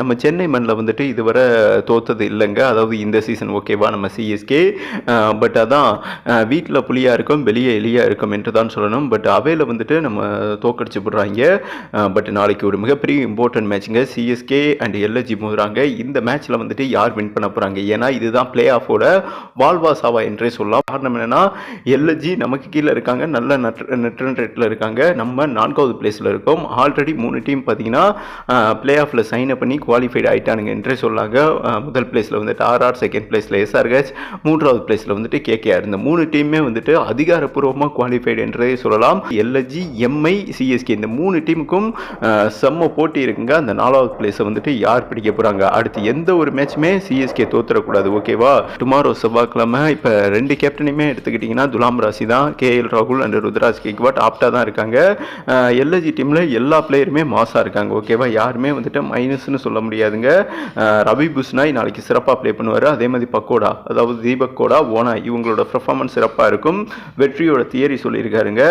நம்ம சென்னை மண்ணில் வந்துட்டு இதுவரை தோத்தது இல்லைங்க. அதாவது இந்த சீசன் ஓகேவா நம்ம சிஎஸ்கே பட் அதான் வீட்டில் புலியாக இருக்கும் வெளியே எலியாக இருக்கும் என்று தான் சொல்லணும். பட் அவையில் வந்துட்டு நம்ம தோக்கடிச்சு விடுறாங்க பட் நாளைக்கு ஒரு மிகப்பெரிய இம்பார்ட்டன்ட் மேட்சுங்க சிஎஸ்கே அண்ட் எல்எஜி மோதுறாங்க. இந்த மேட்ச்சில் வந்துட்டு யார் வின் பண்ண போகிறாங்க ஏன்னா இதுதான் பிளே ஆஃபோட வால்வா சாவா என்றே சொல்லலாம். காரணம் என்னென்னா எல்எஜி நமக்கு கீழே இருக்காங்க. நல்ல நட் நெட் ரேட்டில் இருக்காங்க. நம்ம நான்காவது பிளேஸில் இருக்கோம். ஆல்ரெடி மூணு டீம் பார்த்தீங்கன்னா பிளே ஆஃபில் சைன் அப் பண்ணி குவாலிஃபைடு ஆகிட்டானுங்க என்றே சொல்லாங்க முதல் பிளேஸில் வந்துட்டு ஆர்ஆர் செகண்ட் பிளேஸில் எஸ்ஆர்ஹெச் மூன்றாவது பிளேஸில் வந்துட்டு கேகேஆர் இந்த மூணு டீமுமே வந்துட்டு அதிகாரப்பூர்வமாக குவாலிஃபைடு என்றே சொல்லலாம். எல்எஜி எம்ஐ சிஎஸ்கே இந்த மூணு டீமுக்கும் செம்ம போட்டி இருக்குங்க. அந்த நாலாவது பிளேஸை வந்துட்டு யார் பிடிக்க போகிறாங்க அடுத்து எந்த ஒரு மேட்சுமே சிஎஸ்கே தோத்துறக்கூடாது ஓகேவா டுமாரோ செவ்வாய்க்கிழமை இப்போ ரெண்டு கேப்டனையுமே எடுத்துக்கிட்டிங்கன்னா துலாம் ராசி தான். கேஎல் ராகுல் அண்ட் ருத்ராஜ் கேக்வாட் ஆப்டாக தான் இருக்காங்க. எல்எஜி டீமில் எல்லா பிளேயருமே மாசாக இருக்காங்க ஓகேவா யாருமே வந்துட்டு மைனஸ்னு சொல்ல முடியாதுங்க. ரவி புஸ்னாய் நாளைக்கு சிறப்பாக ப்ளே பண்ணுவார். அதே மாதிரி பக்கோடா அதாவது தீபக் கோடா ஓனா இவங்களோட பர்ஃபார்மன்ஸ் சிறப்பாக இருக்கும். வெற்றியோட தியரி சொல்லியிருக்காருங்க.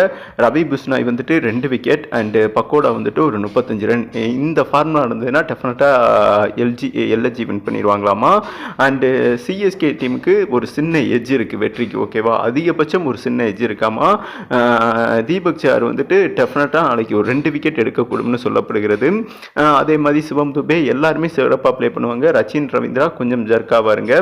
ரவி புஸ்னாய் வந்துட்டு ரெண்டு விக்கெட் அண்டு பக்கோடா வந்துட்டு ஒரு முப்பத்தஞ்சு ரன் இந்த ஃபார்முலா இருந்ததுன்னா டெஃபினட்டாக எல்ஜி எல்எல்ஜி வின் பண்ணிடுவாங்களாமா அண்டு சிஎஸ்கே டீமுக்கு ஒரு சின்ன எஜ் இருக்குது வெற்றிக்கு ஓகேவா அதிகபட்சம் ஒரு சின்ன எஜ் இருக்காமா? தீபக் சார் வந்துட்டு டெஃபினட்டாக நாளைக்கு ஒரு ரெண்டு விக்கெட் எடுக்கக்கூடும்னு சொல்லப்படுகிறது. அதே மாதிரி சிவம் துபே எல்லாருமே சிறப்பாக ப்ளே பண்ணுவாங்க. ரச்சின் ரவீந்திரா கொஞ்சம் ஜர்க்காவாருங்க இருங்க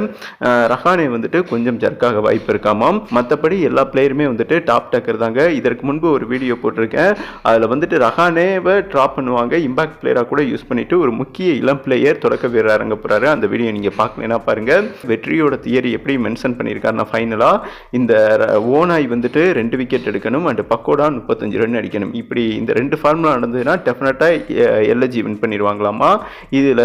ரஹானே வந்துட்டு கொஞ்சம் ஜர்க்காக வாய்ப்பு இருக்காமாம். மற்றபடி எல்லா பிளேயருமே வந்துட்டு டாப் டக்கர் தாங்க. இதற்கு முன்பு ஒரு வீடியோ போட்டிருக்கேன். அதில் வந்துட்டு ரஹானேவை ட்ராப் பண்ணுவாங்க. இம்பாக்ட் பிளேயராக கூட யூஸ் பண்ணிட்டு ஒரு முக்கிய இளம் பிளேயர் தொடக்க வீரர் இறங்க போகிறாரு அந்த வீடியோ நீங்கள் பார்க்கலனா பாருங்க. வெற்றியோட தியரி எப்படி மென்ஷன் பண்ணியிருக்காருன்னா ஃபைனலாக இந்த ஓனாய் வந்துட்டு ரெண்டு விக்கெட் எடுக்கணும். அண்ட் பக்கோடா முப்பத்தஞ்சு ரன் அடிக்கணும். இப்படி இந்த ரெண்டு ஃபார்முலா நடந்ததுன்னா டெஃபினட்டாக எல்எஜி வின் பண்ணிடுவாங்களாமா? இதில்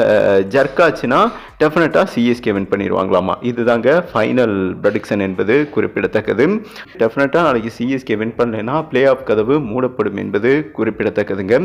ஜர்க்காச்சுன்னா டெஃபினட்டாக சிஎஸ்கே வின் பண்ணிடுவாங்களாமா இதுதாங்க ஃபைனல் ப்ரடிக்ஷன் என்பது குறிப்பிடத்தக்கது. டெஃபினட்டாக நாளைக்கு சிஎஸ்கே வின் பண்ணலைன்னா பிளே ஆஃப் கதவு மூடப்படும் என்பது குறிப்பிடத்தக்கதுங்க.